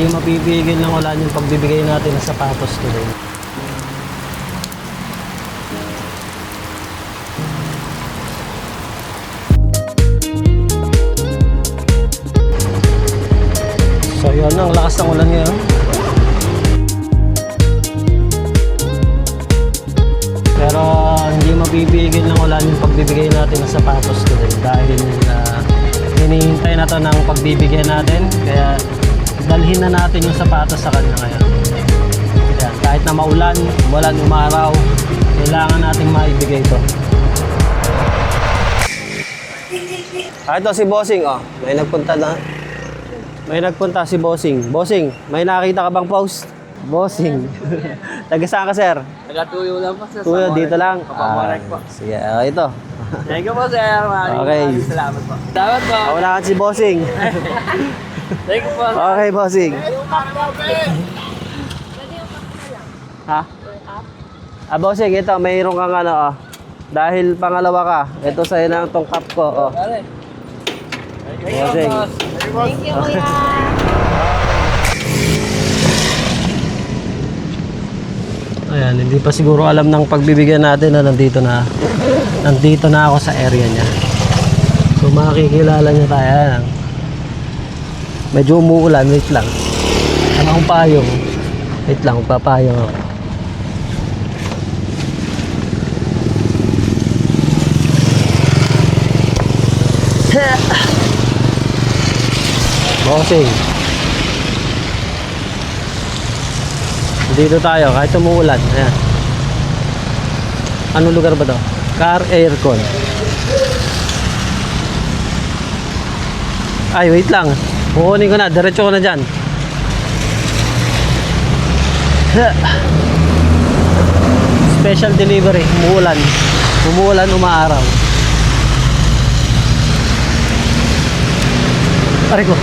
hindi mapipigil ng ulan yung pagbibigay natin ng sapatos today. So yun, ang lakas ng ulan ngayon. Pero hindi mabibigil ng ulan yung pagbibigay natin ng sapatos today dahil uh, hinihintay na to ng pagbibigay natin kaya dalhin na natin yung sapatos sa kanya ngayon. Yan, kahit na maulan, walang umaraw, kailangan nating maibigay ito. Ah, ito si Bossing, oh. May nagpunta na. May nagpunta si Bossing. Bossing, may nakita ka bang post? Bossing. Taga saan ka, sir? Nagatuyo lang po sir. Kuya, dito lang. Papamarek po. sige, ah, ito. Thank you po sir. Maraming Okay. maraming salamat po. Salamat po. Ah, Wala ka si Bossing. Thank you po. Okay, Bossing. Ha? Ah, Bossing, ito, mayroon kang ano, oh. Dahil pangalawa ka, ito sa'yo na itong cup ko, oh. Thank you Bossing. boss. Thank you, kuya. Ayan, hindi pa siguro alam ng pagbibigyan natin na nandito na nandito na ako sa area niya. So makikilala niya tayo. Ayan. Medyo umuulan, wait lang. Ano akong payong? Wait lang, papayong ako. Bossing. Dito tayo, kahit umuulan. Ayan. Anong lugar ba to? Car aircon. Ay, wait lang. Kukunin ko na. Diretso ko na dyan. Special delivery. Umuulan. Umuulan, umaaraw. Pare ko.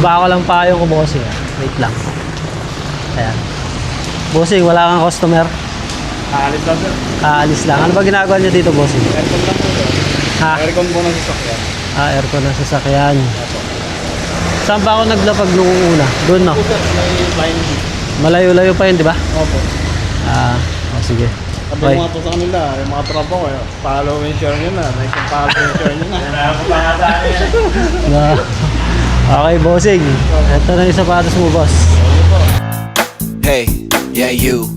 Baba ko lang payong ko, bossing. ah. Wait lang. Ayan. Bossing, wala kang customer. Nakalit lang sir. Aalis lang. Ano ba ginagawa niyo dito, bossing? Aircon lang po sir. Ha? Aircon po ng sasakyan. Ah, aircon ng sasakyan. Saan ba ako naglapag nung una? Doon, no? Sir, may. Malayo-layo pa yun, di ba? Opo. Ah, oh, sige. Sabi Okay. mo nga po sa kanila, yung mga tropa ko, eh, follow and share nyo na. Like, follow and share nyo na. Kaya ako pa nga sa akin. Na. Okay, bossing. Ito na yung sapatos mo, boss. Hey, yeah, you.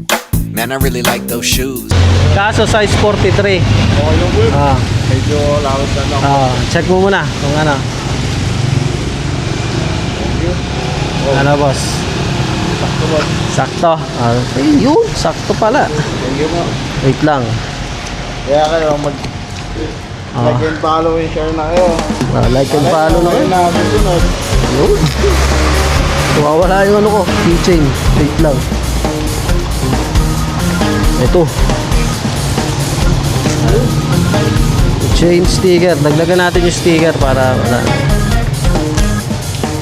Man, I really like those shoes. Kaso size 43. Okay yung whip. Ah, Medyo lawit na lang. ah, check mo muna kung ano. Ano, boss? Sakto boss. Sakto. Ah, ayun, yun. Sakto pala. Thank you po. Wait lang. Kaya kayo mag Ah. like and follow and share na kayo. Ah, like and follow na kayo. Yun. Wawala yung ano ko, keychain. Wait lang. Ito. Chain sticker. Dagdagan natin yung sticker para wala.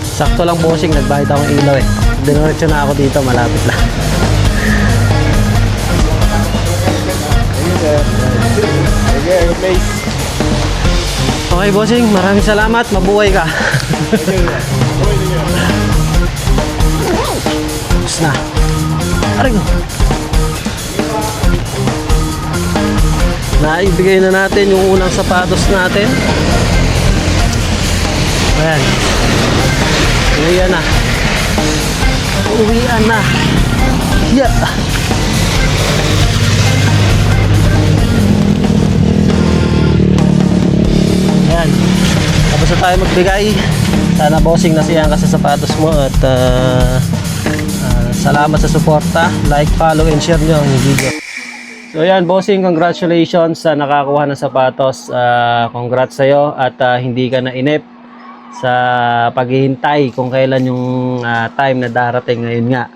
Sakto lang bossing, nagbayad akong ilaw eh. Dinerecho na ako dito, malapit lang. Okay bossing, maraming salamat. Mabuhay ka. Tapos na. Aray ko. Naibigay na natin yung unang sapatos natin. Ayan. Uwian na. Uwian na. Yeah. Ayan. Tapos na tayo magbigay. Sana bossing nasiyahan ka sa sapatos mo at ah, ah, salamat sa suporta. Like, follow, and share nyo ang video. So yan, bossing, congratulations sa nakakuha ng sapatos. Ah, congrats sa'yo at ah, hindi ka na inip sa paghihintay kung kailan yung ah, time na darating ngayon nga.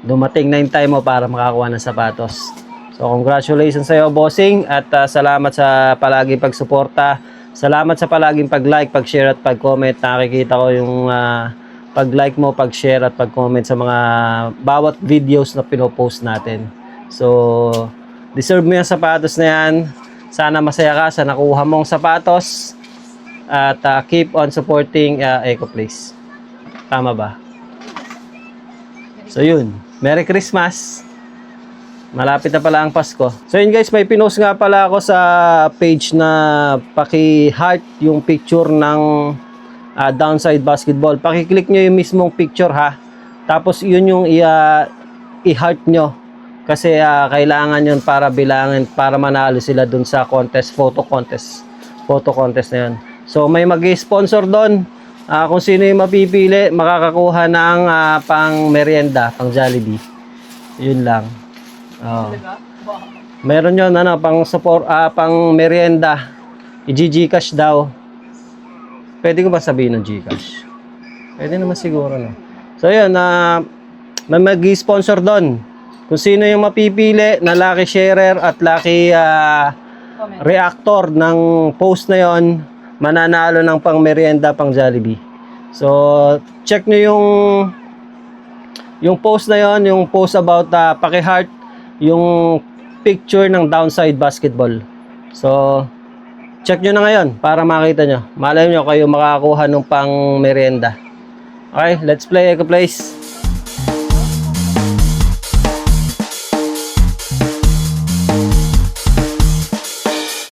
Dumating na yung time mo para makakuha ng sapatos. So congratulations sa'yo, bossing, at ah, salamat sa palaging pagsuporta. Salamat sa palaging pag-like, pag-share at pag-comment. Nakikita ko yung ah, pag-like mo, pag-share at pag-comment sa mga bawat videos na pinopost natin. So, deserve mo yung sapatos na yan. Sana masaya ka sa nakuha mong sapatos. At ah, keep on supporting uh, Eco. Tama ba? So yun, Merry Christmas! Malapit na pala ang Pasko. So yun guys, may pinost nga pala ako sa page na paki-heart yung picture ng ah, downside basketball. Paki-click nyo yung mismong picture ha. Tapos yun yung i-heart nyo. Kasi ah, kailangan yun para bilangin, para manalo sila dun sa contest, photo contest. Photo contest na yun. So may mag-sponsor doon. Ah, kung sino yung mapipili, makakakuha ng ah, pang merienda, pang Jollibee. Yun lang. Oh. Meron yun, ano, pang support, ah, pang merienda. I-Gcash daw. Pwede ko ba sabihin ng Gcash? Pwede naman siguro, no? So, yun, na may mag-sponsor doon. Kung sino yung mapipili na lucky sharer at lucky ah, reactor ng post na yon mananalo ng pang merienda, pang Jollibee. So, check nyo yung yung post na yon yung post about uh, paki-heart, yung picture ng downside basketball. So, check nyo na ngayon para makita nyo. Malay nyo kayo makakakuha ng pang merienda. Okay, let's play Eco Place.